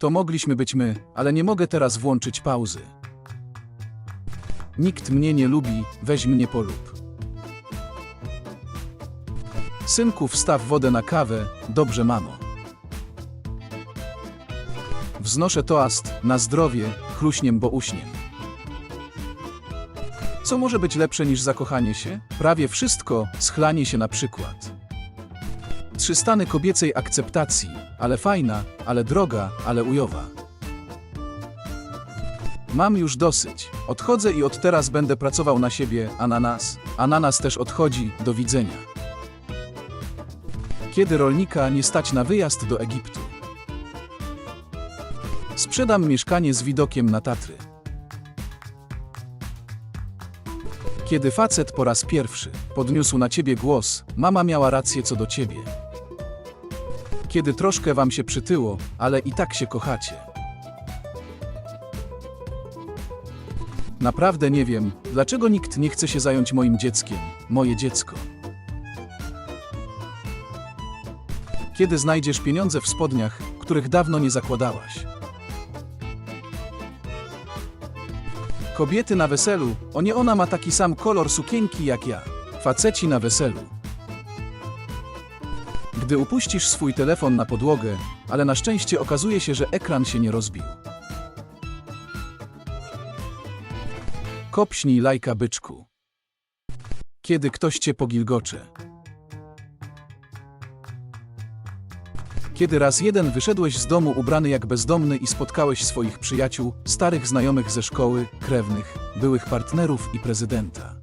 To mogliśmy być my, ale nie mogę teraz włączyć pauzy. Nikt mnie nie lubi, weź mnie polub. Synku, wstaw wodę na kawę, dobrze mamo. Wznoszę toast, na zdrowie, chluśniem bo uśniem. Co może być lepsze niż zakochanie się? Prawie wszystko, schlanie się na przykład. Trzy stany kobiecej akceptacji, ale fajna, ale droga, ale ujowa. Mam już dosyć. Odchodzę i od teraz będę pracował na siebie, a na nas. A na nas też odchodzi, do widzenia. Kiedy rolnika nie stać na wyjazd do Egiptu. Sprzedam mieszkanie z widokiem na Tatry. Kiedy facet po raz pierwszy podniósł na ciebie głos, mama miała rację co do ciebie. Kiedy troszkę wam się przytyło, ale i tak się kochacie. Naprawdę nie wiem, dlaczego nikt nie chce się zająć moim dzieckiem, moje dziecko. Kiedy znajdziesz pieniądze w spodniach, których dawno nie zakładałaś. Kobiety na weselu, o nie ona ma taki sam kolor sukienki jak ja. Faceci na weselu. Gdy upuścisz swój telefon na podłogę, ale na szczęście okazuje się, że ekran się nie rozbił. Kopśnij lajka byczku. Kiedy ktoś cię pogilgocze. Kiedy raz jeden wyszedłeś z domu ubrany jak bezdomny i spotkałeś swoich przyjaciół, starych znajomych ze szkoły, krewnych, byłych partnerów i prezydenta.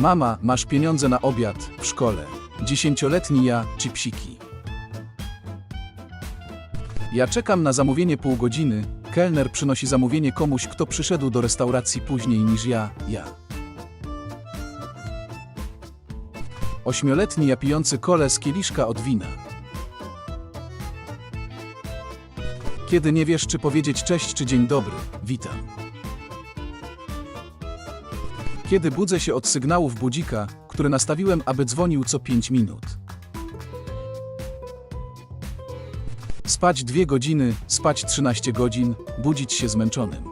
Mama, masz pieniądze na obiad w szkole. Dziesięcioletni ja, chipsiki. Ja czekam na zamówienie pół godziny, kelner przynosi zamówienie komuś, kto przyszedł do restauracji później niż ja, ja. Ośmioletni ja pijący kole z kieliszka od wina. Kiedy nie wiesz, czy powiedzieć cześć czy dzień dobry, witam. Kiedy budzę się od sygnałów budzika, który nastawiłem, aby dzwonił co 5 minut. Spać 2 godziny, spać 13 godzin, budzić się zmęczonym.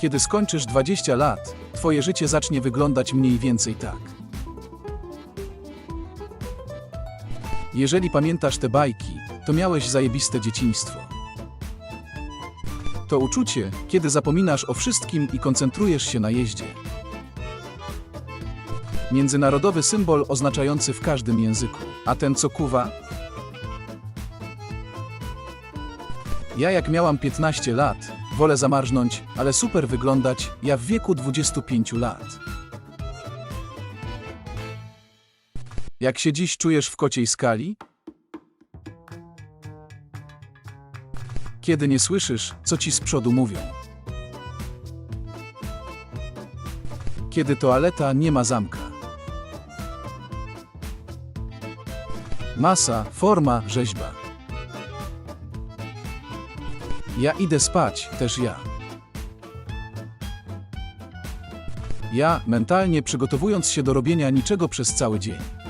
Kiedy skończysz 20 lat, twoje życie zacznie wyglądać mniej więcej tak. Jeżeli pamiętasz te bajki, to miałeś zajebiste dzieciństwo. To uczucie, kiedy zapominasz o wszystkim i koncentrujesz się na jeździe. Międzynarodowy symbol oznaczający w każdym języku. A ten co kuwa? Ja jak miałam 15 lat, wolę zamarznąć, ale super wyglądać, ja w wieku 25 lat. Jak się dziś czujesz w kociej skali? Kiedy nie słyszysz, co ci z przodu mówią. Kiedy toaleta nie ma zamka. Masa, forma, rzeźba. Ja idę spać, też ja. Ja, mentalnie przygotowując się do robienia niczego przez cały dzień.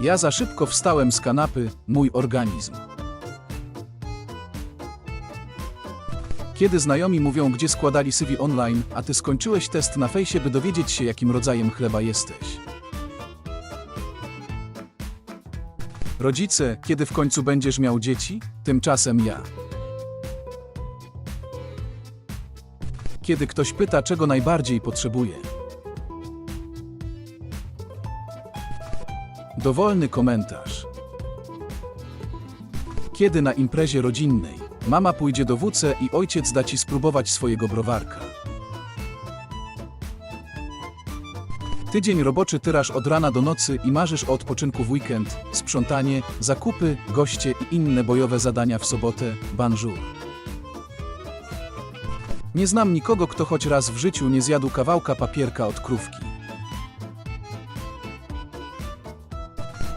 Ja za szybko wstałem z kanapy, mój organizm. Kiedy znajomi mówią, gdzie składali CV online, a ty skończyłeś test na fejsie, by dowiedzieć się, jakim rodzajem chleba jesteś. Rodzice, kiedy w końcu będziesz miał dzieci? Tymczasem ja. Kiedy ktoś pyta, czego najbardziej potrzebuje. Dowolny komentarz. Kiedy na imprezie rodzinnej mama pójdzie do WC i ojciec da ci spróbować swojego browarka. Tydzień roboczy tyrasz od rana do nocy i marzysz o odpoczynku w weekend, sprzątanie, zakupy, goście i inne bojowe zadania w sobotę, banżur. Nie znam nikogo, kto choć raz w życiu nie zjadł kawałka papierka od krówki.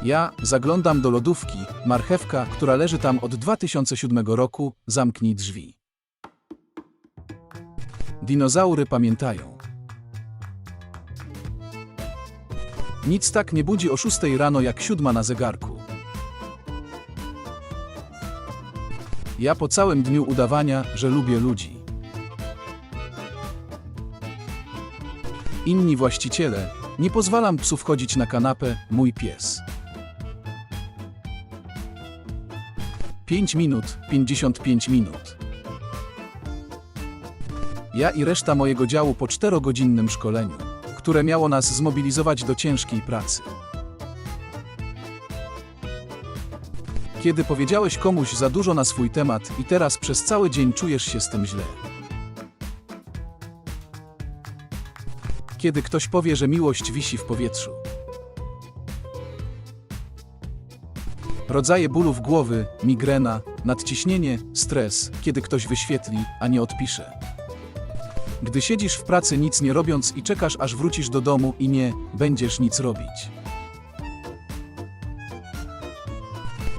Ja zaglądam do lodówki, marchewka, która leży tam od 2007 roku, zamknij drzwi. Dinozaury pamiętają. Nic tak nie budzi o 6 rano jak siódma na zegarku. Ja po całym dniu udawania, że lubię ludzi. Inni właściciele, nie pozwalam psu wchodzić na kanapę, mój pies. 5 minut, 55 minut. Ja i reszta mojego działu po czterogodzinnym szkoleniu, które miało nas zmobilizować do ciężkiej pracy. Kiedy powiedziałeś komuś za dużo na swój temat i teraz przez cały dzień czujesz się z tym źle. Kiedy ktoś powie, że miłość wisi w powietrzu. Rodzaje bólów głowy, migrena, nadciśnienie, stres, kiedy ktoś wyświetli, a nie odpisze. Gdy siedzisz w pracy nic nie robiąc i czekasz aż wrócisz do domu i nie będziesz nic robić.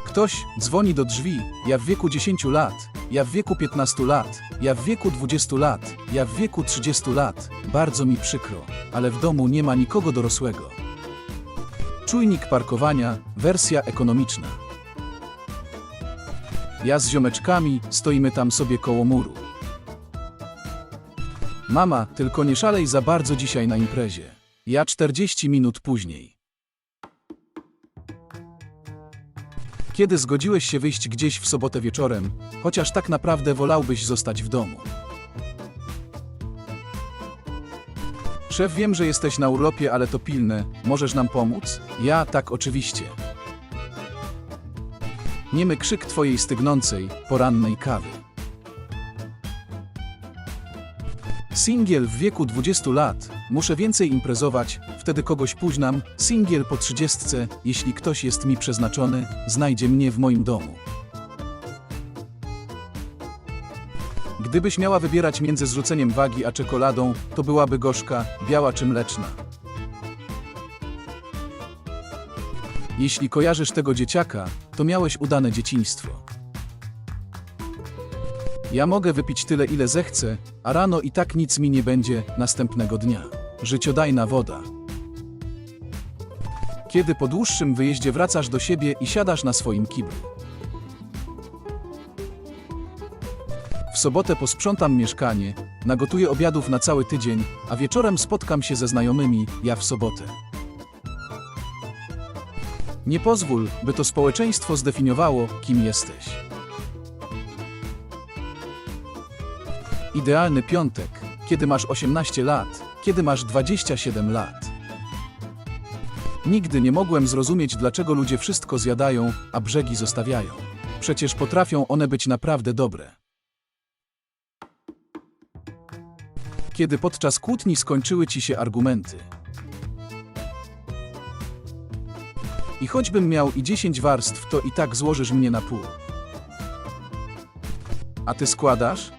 Ktoś dzwoni do drzwi, ja w wieku 10 lat, ja w wieku 15 lat, ja w wieku 20 lat, ja w wieku 30 lat. Bardzo mi przykro, ale w domu nie ma nikogo dorosłego. Czujnik parkowania, wersja ekonomiczna. Ja z ziomeczkami stoimy tam sobie koło muru. Mama, tylko nie szalej za bardzo dzisiaj na imprezie. Ja 40 minut później. Kiedy zgodziłeś się wyjść gdzieś w sobotę wieczorem, chociaż tak naprawdę wolałbyś zostać w domu. Szef, wiem, że jesteś na urlopie, ale to pilne. Możesz nam pomóc? Ja, tak, oczywiście. Niemy krzyk twojej stygnącej, porannej kawy. Singiel w wieku 20 lat, muszę więcej imprezować, wtedy kogoś późnam, singiel po 30, jeśli ktoś jest mi przeznaczony, znajdzie mnie w moim domu. Gdybyś miała wybierać między zrzuceniem wagi a czekoladą, to byłaby gorzka, biała czy mleczna. Jeśli kojarzysz tego dzieciaka, to miałeś udane dzieciństwo. Ja mogę wypić tyle, ile zechcę, a rano i tak nic mi nie będzie następnego dnia. Życiodajna woda. Kiedy po dłuższym wyjeździe wracasz do siebie i siadasz na swoim kiblu. Sobotę posprzątam mieszkanie, nagotuję obiadów na cały tydzień, a wieczorem spotkam się ze znajomymi, ja w sobotę. Nie pozwól, by to społeczeństwo zdefiniowało, kim jesteś. Idealny piątek, kiedy masz 18 lat, kiedy masz 27 lat. Nigdy nie mogłem zrozumieć, dlaczego ludzie wszystko zjadają, a brzegi zostawiają. Przecież potrafią one być naprawdę dobre. Kiedy podczas kłótni skończyły ci się argumenty. I choćbym miał i 10 warstw, to i tak złożysz mnie na pół. A ty składasz?